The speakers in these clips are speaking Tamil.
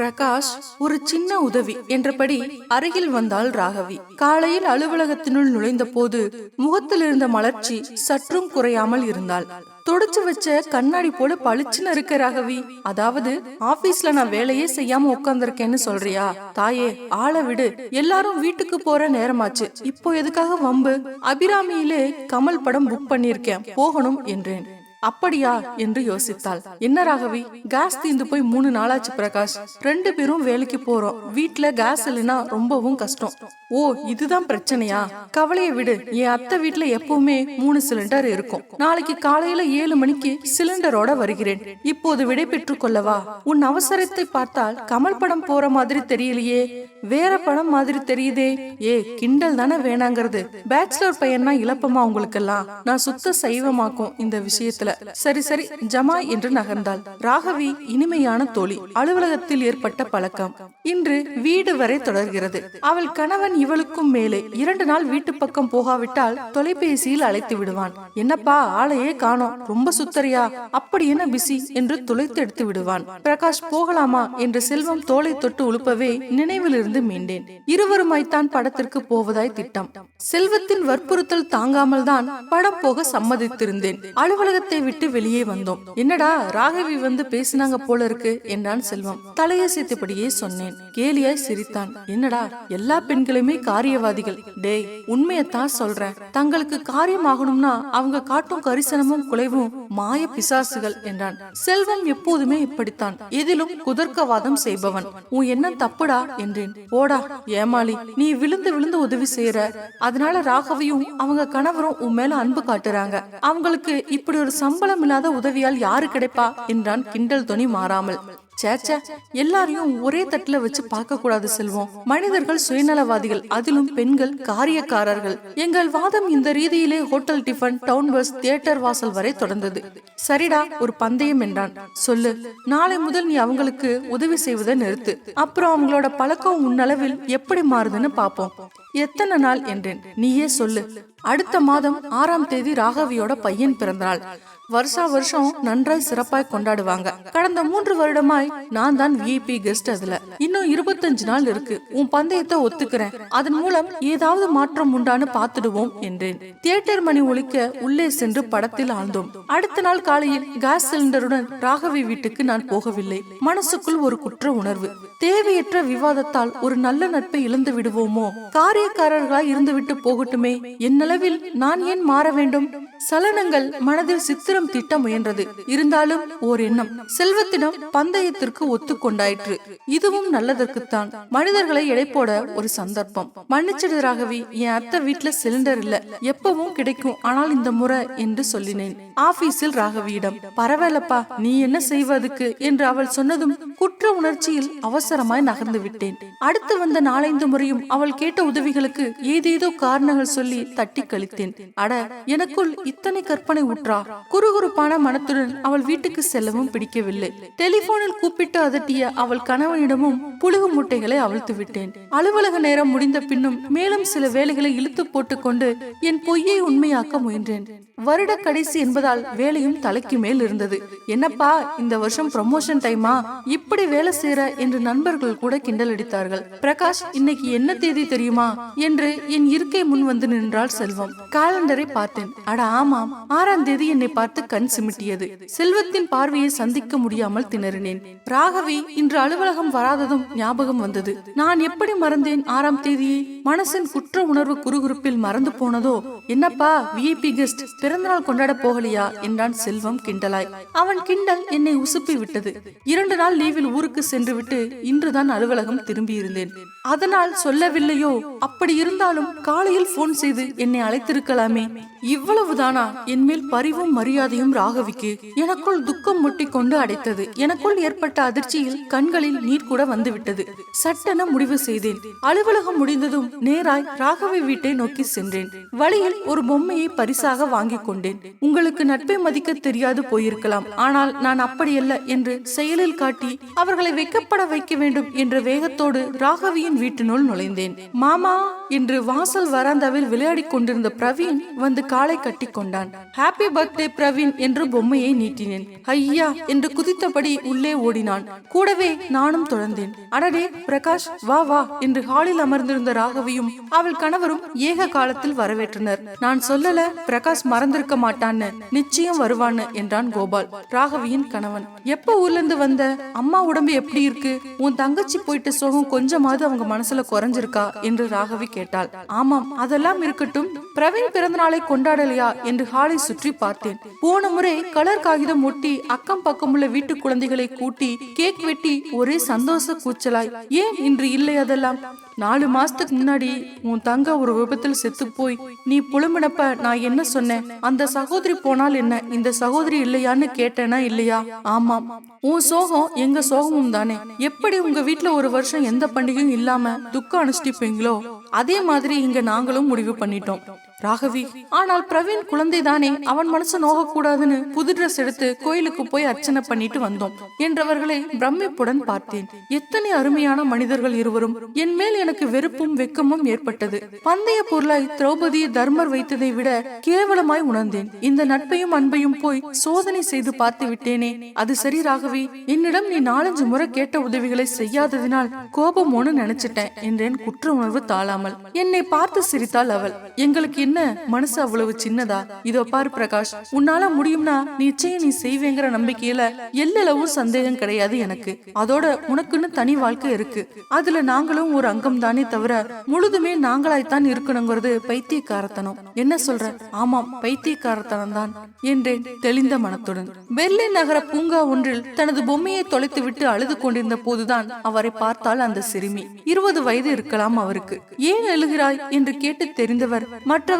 பிரகாஷ் ஒரு சின்ன உதவி என்றபடி அருகில் வந்தாள் ராகவி. காலையில் அலுவலகத்தினுள் நுழைந்த போது முகத்தில் இருந்த மலர்ச்சி சற்றும் குறையாமல் இருந்தாள். தொடச்சு வச்ச கண்ணாடி போல பளிச்சுன்னு இருக்க ராகவி. அதாவது ஆபீஸ்ல நான் வேலையே செய்யாம உட்கார்ந்துருக்கேன்னு சொல்றியா? தாயே ஆள விடு. எல்லாரும் வீட்டுக்கு போற நேரமாச்சு. இப்போ எதுக்காக வம்பு? அபிராமியிலே கமல் படம் புக் பண்ணிருக்கேன் போகணும் என்றேன். அப்படியா என்று யோசித்தாள். என்ன ராகவி? கேஸ் தீந்து போய் மூணு நாளாச்சு பிரகாஷ். ரெண்டு பேரும் வேலைக்கு போறோம். வீட்ல கேஸ் இல்லைன்னா ரொம்பவும் கஷ்டம். ஓ இதுதான் பிரச்சனையா? கவலையை விடு. என் அத்தை வீட்ல எப்பவுமே மூணு சிலிண்டர் இருக்கும். நாளைக்கு காலையில ஏழு மணிக்கு சிலிண்டரோட வருகிறேன். இப்போது விடை பெற்றுக் கொள்ளவா? உன் அவசரத்தை பார்த்தால் கமல் படம் போற மாதிரி தெரியலையே. வேற படம் மாதிரி தெரியுதே. ஏ கிண்டல் தானே வேணாங்கிறது. பேச்சுலர் பையன்னா இழப்பமா உங்களுக்கெல்லாம். நான் சுத்த சைவமாக்கும் இந்த விஷயத்துல. சரி சரி ஜமாய் என்று நகர்ந்தாள். ராகவி இனிமையான தோழி. அலுவலகத்தில் ஏற்பட்ட பழக்கம். இன்று வீடு வரை தொடர்கிறது. அவள் கணவன் இவளுக்கும் மேலே இரண்டு நாள் வீட்டு பக்கம் போகாவிட்டால் தொலைபேசியில் அழைத்து விடுவான். என்னப்பா ஆளையே காணோம். ரொம்ப சுத்தரியா? அப்படி என்ன பிசி என்று துளைத்து எடுத்து விடுவான். பிரகாஷ் போகலாமா? என்று செல்வம் தோலை தொட்டு உழுப்பவே நினைவிலிருந்து மீண்டேன். இருவருமாய்த்தான் படத்திற்கு போவதாய் திட்டம். செல்வத்தின் வற்புறுத்தல் தாங்காமல் தான் படம் போக சம்மதித்திருந்தேன். அலுவலகத்தை விட்டு வெளியே வந்தோம். என்னடா ராகவி வந்து பேசினாங்க போல இருக்கு? என்றான் செல்வம். தலையசைத்தபடியே சொன்னேன். கேலியாய் சிரித்தான். என்னடா எல்லா பெண்களுமே காரியவாதிகள்? டேய் உண்மையத்தான் சொல்றேன். தங்களுக்கு காரியமாகணும்னா அவங்க காட்டும் கரிசனமும் குலைவும் மாய பிசாசுகள் என்றான். செல்வம் எப்போதுமே இப்படித்தான். எதிலும் குதர்க்கவாதம் செய்பவன். உன் எண்ணம் தப்புடா என்றேன். போடா ஏமாளி நீ விழுந்து விழுந்து உதவி செய்யற அதனால ராகவியும் அவங்க கணவரும் உன் மேல அன்பு காட்டுறாங்க. அவங்களுக்கு இப்படி ஒரு சம்பளம் இல்லாத உதவியால் யாரு கிடைப்பா? என்றான் கிண்டல் துணி மாறாமல். சேச்சா எல்லாரையும் ஒரே தட்டுல வச்சு பார்க்க கூடாது செல்வம். மனிதர்கள் சுயநலவாதிகள் அதிலும் பெண்கள் காரியக்காரர்கள். எங்கள் வாதம் இந்த ரீதியிலே hotel tiffin town bus theatre வாசல் வரை தொடர்ந்தது. சரிடா ஒரு பந்தயம் என்றான். சொல்லு நாளை முதல் நீ அவங்களுக்கு உதவி செய்வதை நிறுத்து. அப்புறம் அவங்களோட பழக்கம் உன்னளவில் எப்படி மாறுதுன்னு பாப்போம் எத்தனை நாள் என்றேன். நீயே சொல்லு. அடுத்த மாதம் ஆறாம் தேதி ராகவியோட பையன் பிறந்தநாள் வருஷா வருஷம் நன்றாய் சிறப்பாய் கொண்டாடுவாங்க. கடந்த மூன்று வருடமாய் நான் தான் விஐபி கெஸ்ட் அதுல. இன்னும் இருபத்தஞ்சு நாள் இருக்கு. உன் பந்தயத்தை ஒத்துக்கிறேன். அதன் மூலம் ஏதாவது மாற்றம் உண்டான்னு பாத்துடுவோம் என்றேன். தியேட்டர் மணி ஒழிக்க உள்ளே சென்று படத்தில் ஆழ்ந்தோம். அடுத்த நாள் காலையில் கேஸ் சிலிண்டருடன் ராகவி வீட்டுக்கு நான் போகவில்லை. மனசுக்குள் ஒரு குற்ற உணர்வு. தேவையற்ற விவாதத்தால் ஒரு நல்ல நட்பை இழந்து விடுவோமோ? காரியக்காரர்களாய் இருந்துவிட்டு போகட்டுமே? என்னளவில் நான் ஏன் மாற வேண்டும்? சலனங்கள் மனதில் சித்திர சித்திரம் திட்ட முயன்றது. இருந்தாலும் ஓர் எண்ணம் செல்வத்திடம் பந்தயத்திற்கு ஒத்துக்கொண்டாயிற்று. இதுவும் நல்லதற்குத்தான். மனிதர்களை எடை போட ஒரு சந்தர்ப்பம். மன்னிச்சிடு ராகவி என் அத்தை வீட்டுல சிலிண்டர் இல்ல. எப்பவும் கிடைக்கும். ஆனால் இந்த முறை என்று சொல்லினேன். ஆபீஸில் ராகவியிடம் பரவாயில்லப்பா நீ என்ன செய்வதுக்கு என்று அவள் சொன்னதும் குற்ற உணர்ச்சியில் அவசரமாய் நகர்ந்து விட்டேன். அடுத்து வந்த நாலைந்து முறையும் அவள் கேட்ட உதவிகளுக்கு ஏதேதோ காரணங்கள் சொல்லி தட்டி கழித்தேன். அட எனக்குள் இத்தனை கற்பனை ஊற்றா குரு குறுகுறுப்பான மனத்துடன் அவள் வீட்டுக்கு செல்லவும் பிடிக்கவில்லை. டெலிபோனில் கூப்பிட்டு அதட்டிய அவள் கணவனிடமும் புழுகு முட்டைகளை அவிழ்த்து விட்டேன். அலுவலக நேரம் முடிந்த பின்னும் மேலும் சில வேலைகளை இழுத்து போட்டுக்கொண்டு என் பொய்யை உண்மையாக்க முயன்றேன். வருட கடைசி என்பதால் வேலையும் தலைக்கு மேல் இருந்தது. என்னப்பா இந்த வருஷம் ப்ரமோஷன் டைமா இப்படி வேலை செய்யற என்று நண்பர்கள் கூட கிண்டல் அடித்தார்கள் பிரகாஷ் இன்னைக்கு என்ன தேதி தெரியுமா? என்று என் இருக்கை முன் வந்து நின்றாள் செல்வம். காலண்டரை பார்த்தேன். அட ஆமாம். ஆறாம் தேதி என்னை பார்த்து பார்த்து கண் சிமிட்டியது. செல்வத்தின் பார்வையை சந்திக்க முடியாமல் திணறினேன். ராகவி இன்று அலுவலகம் வராததும் ஞாபகம் வந்தது. நான் எப்படி மறந்தேன் ஆறாம் தேதியை? மனசின் குற்ற உணர்வு குறுகுறுப்பில் மறந்து போனதோ? என்னப்பா விஐபி கெஸ்ட் பிறந்தநாள் கொண்டாட போகலையா? என்றான் செல்வம் கிண்டலாய். அவன் கிண்டல் என்னை உசுப்பி விட்டது. இரண்டு நாள் லீவில் ஊருக்கு சென்று விட்டு இன்றுதான் அலுவலகம் திரும்பியிருந்தேன். அதனால் சொல்லவில்லையோ? அப்படி இருந்தாலும் காலையில் போன் செய்து என்னை அழைத்திருக்கலாமே. இவ்வளவுதானா? என் மேல் பரிவும் மரியாதை மரியாதையும் ராகவிக்கு எனக்குள் துக்கம் முட்டிக்கொண்டு அடைத்தது. எனக்குள் ஏற்பட்ட அதிர்ச்சியில் கண்களில் நீர் கூட வந்துவிட்டது. சட்டென முடிவு செய்தேன். அலுவலகம் முடிந்ததும் நேராய் ராகவி வீட்டை நோக்கி சென்றேன். வழியில் ஒரு பொம்மையை பரிசாக வாங்கிக் கொண்டேன். உங்களுக்கு நட்பை மதிக்க தெரியாது போயிருக்கலாம். ஆனால் நான் அப்படியல்ல என்று செயலில் காட்டி அவர்களை வெக்கப்பட வைக்க வேண்டும் என்ற வேகத்தோடு ராகவியின் வீட்டினுள் நுழைந்தேன். மாமா! இன்று வாசல் வராந்தாவில் விளையாடிக் கொண்டிருந்த பிரவீன் வந்து காலை கட்டி கொண்டான். ஹாப்பி பர்த்டே பிரவீன் என்று பொம்மையை நீட்டினேன். ஐயா என்று குதித்தபடி உள்ளே ஓடினான். கூடவே நானும் தொடர்ந்தேன். அடடே பிரகாஷ் வா வா என்று ஹாலில் அமர்ந்திருந்த ராகவியும் அவள் கணவரும் ஏக காலத்தில் வரவேற்றனர். நான் சொல்லல பிரகாஷ் மறந்திருக்க மாட்டான்னு நிச்சயம் வருவான்னு என்றான் கோபால் ராகவியின் கணவன். எப்ப ஊர்ல இருந்து வந்த? அம்மா உடம்பு எப்படி இருக்கு? உன் தங்கச்சி போயிட்டு சோகம் கொஞ்சமாவது அவங்க மனசுல குறைஞ்சிருக்கா? என்று ராகவி கேட்டாள். ஆமாம் அதெல்லாம் இருக்கட்டும். பிரவீன் பிறந்த நாளை கொண்டாடலையா என்று ஹாலை சுற்றி பார்த்தேன். போன முறை கலர் காகிதம் ஒட்டி அக்கம் பக்கம் உள்ள வீட்டு குழந்தைகளை கூட்டி கேக் வெட்டி ஒரே சந்தோஷ கூச்சலாய் ஏன் இன்று இல்லை அதெல்லாம்? நாலு மாசத்துக்கு முன்னாடி உன் தங்க ஒரு விபத்தில் செத்து போய் நீ புலம்பினப்ப நான் என்ன சொன்னேன்? அந்த சகோதரி போனால் என்ன? இந்த சகோதரி இல்லையான்னு கேட்டேனா இல்லையா? ஆமாம். உன் சோகம் எங்க சோகமும் தானே. எப்படி உங்க வீட்டுல ஒரு வருஷம் எந்த பண்டிகையும் இல்லாம துக்கம் அனுஷ்டிப்பீங்களோ அதே மாதிரி இங்க நாங்களும் முடிவு பண்ணிட்டோம். ராகவி ஆனால் பிரவீன் குழந்தை தானே அவன் மனசு நோகக்கூடாதுன்னு புது ட்ரெஸ் எடுத்து கோயிலுக்கு போய் அர்ச்சனை பண்ணிட்டு வந்தோம் என்றவர்களை பிரமிப்புடன் பார்த்தேன். எத்தனை அருமையான மனிதர்கள் இருவரும். என் மேல் எனக்கு வெறுப்பும் வெக்கமும் ஏற்பட்டது. பந்தய பொருளாய் திரௌபதி தர்மர் வைத்ததை விட கேவலமாய் உணர்ந்தேன். இந்த நட்பையும் அன்பையும் போய் சோதனை செய்து பார்த்து விட்டேனே. அது சரி ராகவி என்னிடம் நீ நாலஞ்சு முறை கேட்ட உதவிகளை செய்யாததினால் கோபமோன்னு நினைச்சிட்டேன் என்றேன் குற்ற உணர்வு தாழாமல். என்னை பார்த்து சிரித்தாள் அவள். எங்களுக்கு என்ன? மனசு அவ்வளவு சின்னதா? இதோ பாரு பிரகாஷ் உன்னால முடியும்னா நிச்சயம் நீ செய்வேங்கிற நம்பிக்கையில எல்லளவும் சந்தேகம் கிடையாது எனக்கு. அதோட உனக்குன்னு தனி வாழ்க்கை இருக்கு. அதுல நாங்களும் ஒரு அங்கம் தானே தவிர முழுதுமே நாங்களாய்த்தான் இருக்கணுங்கிறது பைத்தியக்காரத்தனம். என்ன சொல்ற? ஆமாம் பைத்தியக்காரத்தனம் தான் என்றேன் தெளிந்த மனத்துடன். பெர்லின் நகர பூங்கா ஒன்றில் தனது பொம்மையை தொலைத்து விட்டு அழுது கொண்டிருந்த போதுதான் அவரை பார்த்தால் அந்த சிறுமி. இருபது வயது இருக்கலாம் அவருக்கு. ஏன் எழுகிறாய் என்று கேட்டு தெரிந்தவர்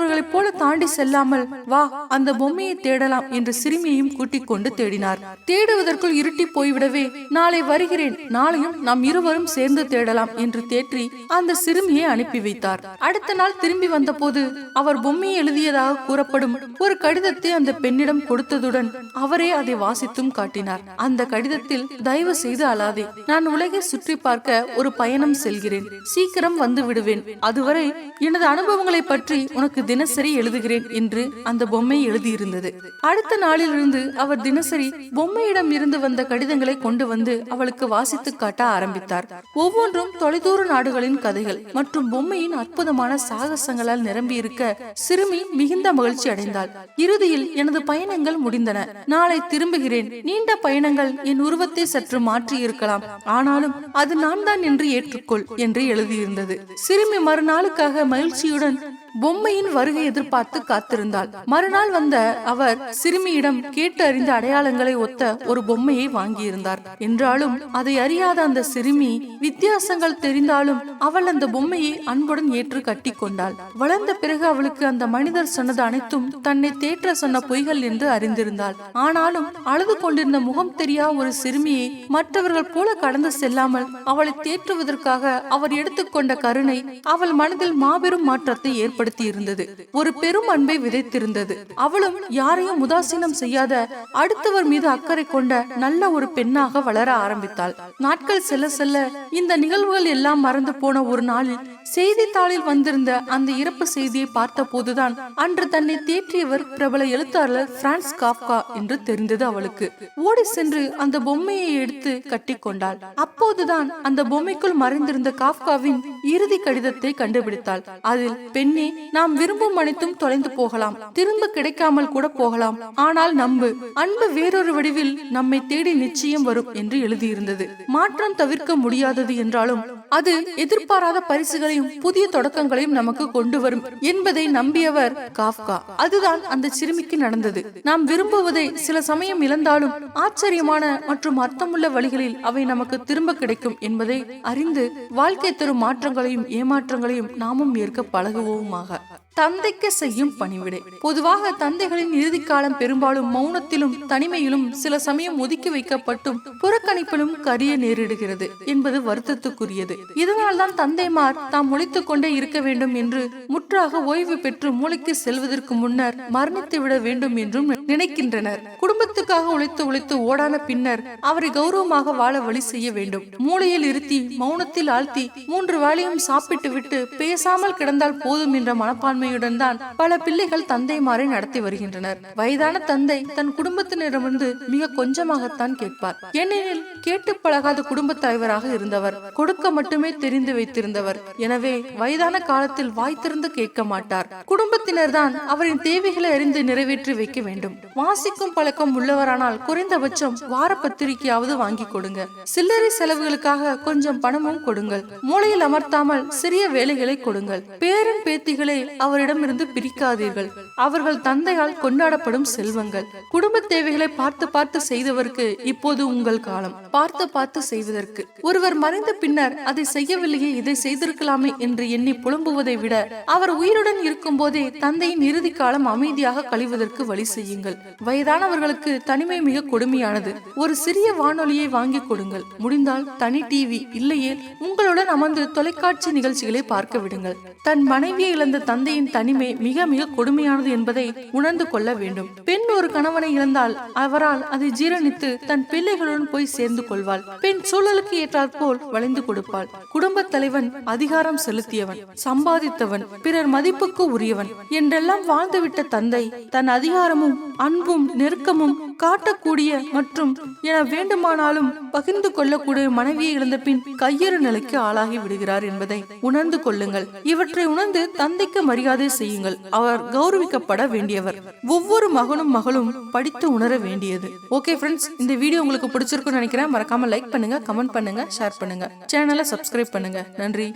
மற்றவர்களைப் போல தாண்டி செல்லாமல் வா அந்த பொம்மையை தேடலாம் என்று சிறுமியையும் கூட்டிக் கொண்டு தேடினார். தேடுவதற்குள் இருட்டி போய்விடவே நாளை வருகிறேன் நாளையும் நாம் இருவரும் சேர்ந்து தேடலாம் என்று தேற்றி அந்த சிறுமியை அனுப்பி வைத்தார். அடுத்த நாள் திரும்பி வந்தபோது அவர் பொம்மையை எழுதியதாக கூறப்படும் ஒரு கடிதத்தை அந்த பெண்ணிடம் கொடுத்ததுடன் அவரே அதை வாசித்தும் காட்டினார். அந்த கடிதத்தில் தயவு செய்து அழாதே நான் உலகை சுற்றி பார்க்க ஒரு பயணம் செல்கிறேன். சீக்கிரம் வந்து விடுவேன். அதுவரை எனது அனுபவங்களை பற்றி உனக்கு தினசரி எழுதுகிறேன் என்று அந்த பொம்மை எழுதியிருந்தது. அடுத்த நாளிலிருந்து அவர் தினசரி பொம்மையிடம் இருந்து வந்த கடிதங்களை கொண்டு வந்து அவளுக்கு வாசித்து காட்ட ஆரம்பித்தார். ஒவ்வொன்றும் தொலைதூர நாடுகளின் கதைகள் மற்றும் பொம்மையின் அற்புதமான சாகசங்களால் நிரம்பியிருக்க சிறுமி மிகுந்த மகிழ்ச்சி அடைந்தாள். இறுதியில் எனது பயணங்கள் முடிந்தன. நாளை திரும்புகிறேன். நீண்ட பயணங்கள் என் உருவத்தை சற்று மாற்றி இருக்கலாம். ஆனாலும் அது நான் தான் என்று ஏற்றுக்கொள் என்று எழுதியிருந்தது. சிறுமி மறுநாளுக்காக மகிழ்ச்சியுடன் பொம்மையின் வருகை எதிர்பார்த்து காத்திருந்தாள். மறுநாள் வந்த அவர் சிறுமியிடம் கேட்டு அறிந்த அடையாளங்களை ஒத்த ஒரு பொம்மையை வாங்கியிருந்தார். என்றாலும் அதை அறியாத அந்த சிறுமி வித்தியாசங்கள் தெரிந்தாலும் அவள் அந்த பொம்மையை அன்புடன் ஏற்று கட்டி கொண்டாள். வளர்ந்த பிறகு அவளுக்கு அந்த மனிதர் சொன்னது அனைத்தும் தன்னை தேற்ற சொன்ன பொய்கள் என்று அறிந்திருந்தாள். ஆனாலும் அழுது கொண்டிருந்த முகம் தெரியா ஒரு சிறுமியை மற்றவர்கள் போல கடந்து செல்லாமல் அவளை தேற்றுவதற்காக அவர் எடுத்துக்கொண்ட கருணை அவள் மனதில் மாபெரும் மாற்றத்தை ஏற்படுத்தி ஏற்படுத்தி இருந்தது ஒரு பெரும் அன்பை விதைத்திருந்தது. அவளும் யாரையும் உதாசீனம் செய்யாத அடுத்தவர் மீது அக்கறை கொண்ட நல்ல ஒரு பெண்ணாக வளர ஆரம்பித்தாள். நாட்கள் செல்ல செல்ல இந்த நிகழ்வுகள் எல்லாம் மறந்து போன ஒரு நாளில் செய்தித்தாளில் வந்திருந்த அந்த இறப்பு செய்தியை பார்த்த போதுதான் அன்று தன்னை தேற்றியவர் பிரபல எழுத்தாளர் பிரான்ஸ் காப்கா என்று தெரிந்தது அவளுக்கு. ஓடி சென்று அந்த பொம்மையை எடுத்து கட்டி கொண்டாள். அப்போதுதான் அந்த பொம்மைக்குள் மறைந்திருந்த காப்காவின் இறுதி கடிதத்தை கண்டுபிடித்தாள். அதில் பெண்ணே நாம் விரும்பும் அனைத்தும் தொலைந்து போகலாம். திரும்ப கிடைக்காமல் கூட போகலாம். ஆனால் நம்பு அன்பு வேறொரு வடிவில் நம்மை தேடி நிச்சயம் வரும் என்று எழுதியிருந்தது. மாற்றம் தவிர்க்க முடியாதது என்றாலும் அது எதிர்பாராத பரிசுகளையும் புதிய தொடக்கங்களையும் நமக்கு கொண்டு வரும் என்பதை நம்பியவர் காஃப்கா. அதுதான் அந்த சிறுமிக்கு நடந்தது. நாம் விரும்புவதை சில சமயம் இழந்தாலும் ஆச்சரியமான மற்றும் அர்த்தமுள்ள வழிகளில் அவை நமக்கு திரும்ப கிடைக்கும் என்பதை அறிந்து வாழ்க்கை தரும் மாற்றங்களையும் ஏமாற்றங்களையும் நாமும் ஏற்க பழகுவோமாக. தந்தைக்கு செய்யும் பணிவிடை. பொதுவாக தந்தைகளின் இறுதி காலம் பெரும்பாலும் மௌனத்திலும் தனிமையிலும் சில சமயம் ஒதுக்கி வைக்கப்பட்டும் புறக்கணிப்பிலும் கரிய நேரிடுகிறது என்பது வருத்தத்துக்குரியது. இதனால்தான் தந்தைமார் தாம் ஒழித்துக் கொண்டே இருக்க வேண்டும் என்று முற்றாக ஓய்வு பெற்று மூளைக்கு செல்வதற்கு முன்னர் மரணித்து விட வேண்டும் என்றும் நினைக்கின்றனர். குடும்பத்துக்காக உழைத்து உழைத்து ஓடான பின்னர் அவரை கௌரவமாக வாழ வழி செய்ய வேண்டும். மூளையில் இருத்தி மௌனத்தில் ஆழ்த்தி மூன்று வேளையும் சாப்பிட்டு விட்டு பேசாமல் கிடந்தால் போதும் என்ற மனப்பான்மை மனப்பான்மையுடன் தான் பல பிள்ளைகள் தந்தைமாரை நடத்தி வருகின்றனர். வயதான தந்தை தன் குடும்பத்தினரிடமிருந்து மிக கொஞ்சமாகத்தான் கேட்பார். ஏனெனில் கேட்டு பழகாத குடும்பத் தலைவராக இருந்தவர் கொடுக்க மட்டுமே தெரிந்து வைத்திருந்தவர். எனவே வயதான காலத்தில் வாய் திறந்து கேட்க மாட்டார். குடும்பத்தினர் தான் அவரின் தேவைகளை அறிந்து நிறைவேற்றி வைக்க வேண்டும். வாசிக்கும் பழக்கம் உள்ளவரானால் குறைந்தபட்சம் வார பத்திரிகையாவது வாங்கி கொடுங்க. சில்லறை செலவுகளுக்காக கொஞ்சம் பணமும் கொடுங்கள். மூளையில் அமர்த்தாமல் சிறிய வேலைகளை கொடுங்கள். பேரன் பேத்திகளை அவர் அவரிடமிருந்து பிரிக்காதீர்கள். அவர்கள் தந்தையால் கொண்டாடப்படும் செல்வங்கள். குடும்ப தேவைகளை பார்த்து பார்த்து செய்தவருக்கு இப்போது உங்கள் காலம். பார்த்து பார்த்து செய்வதற்கு. ஒருவர் மறைந்த பின்னர் அதை செய்யவில்லையே இதை செய்திருக்கலாமே என்று எண்ணி புலம்புவதை விட அவர் உயிருடன் இருக்கும் போதே தந்தையின் இறுதி காலம் அமைதியாக கழிவதற்கு வழி செய்யுங்கள். வயதானவர்களுக்கு தனிமை மிக கொடுமையானது. ஒரு சிறிய வானொலியை வாங்கி கொடுங்கள். முடிந்தால் தனி டிவி இல்லையே உங்களுடன் அமர்ந்து தொலைக்காட்சி நிகழ்ச்சிகளை பார்க்க விடுங்கள். தன் மனைவியை இழந்த தந்தையின் தனிமை மிக மிக கொடுமையானது என்பதை உணர்ந்து கொள்ள வேண்டும். பெண் ஒரு கணவனை இழந்தால் அவரால் அதை ஜீரணித்து தன் பிள்ளைகளுடன் போய் சேர்ந்து கொள்வாள். பெண் சூழலுக்கு ஏற்றாற்போல் வளைந்து கொடுப்பாள். குடும்ப தலைவன் அதிகாரம் செலுத்தியவன் சம்பாதித்தவன் பிறர் மதிப்புக்கு உரியவன் என்றெல்லாம் வாழ்ந்துவிட்ட தந்தை தன் அதிகாரமும் அன்பும் நெருக்கமும் காட்டக்கூடிய மற்றும் என வேண்டுமானாலும் பகிர்ந்து கொள்ளக்கூடிய மனைவியை இழந்த பின் கையறு நிலைக்கு ஆளாகி விடுகிறார் என்பதை உணர்ந்து கொள்ளுங்கள். இவற்றை உணர்ந்து தந்தைக்கு மரியாதை செய்யுங்கள். அவர் கௌரவிக்கப்பட வேண்டியவர். ஒவ்வொரு மகனும் மகளும் படித்து உணர வேண்டியது. ஓகே ஃப்ரெண்ட்ஸ் இந்த வீடியோ உங்களுக்கு பிடிச்சிருக்கும்னு நினைக்கிறேன். மறக்காம லைக் பண்ணுங்க கமெண்ட் பண்ணுங்க ஷேர் பண்ணுங்க. சேனலை சப்ஸ்கிரைப் பண்ணுங்க. நன்றி.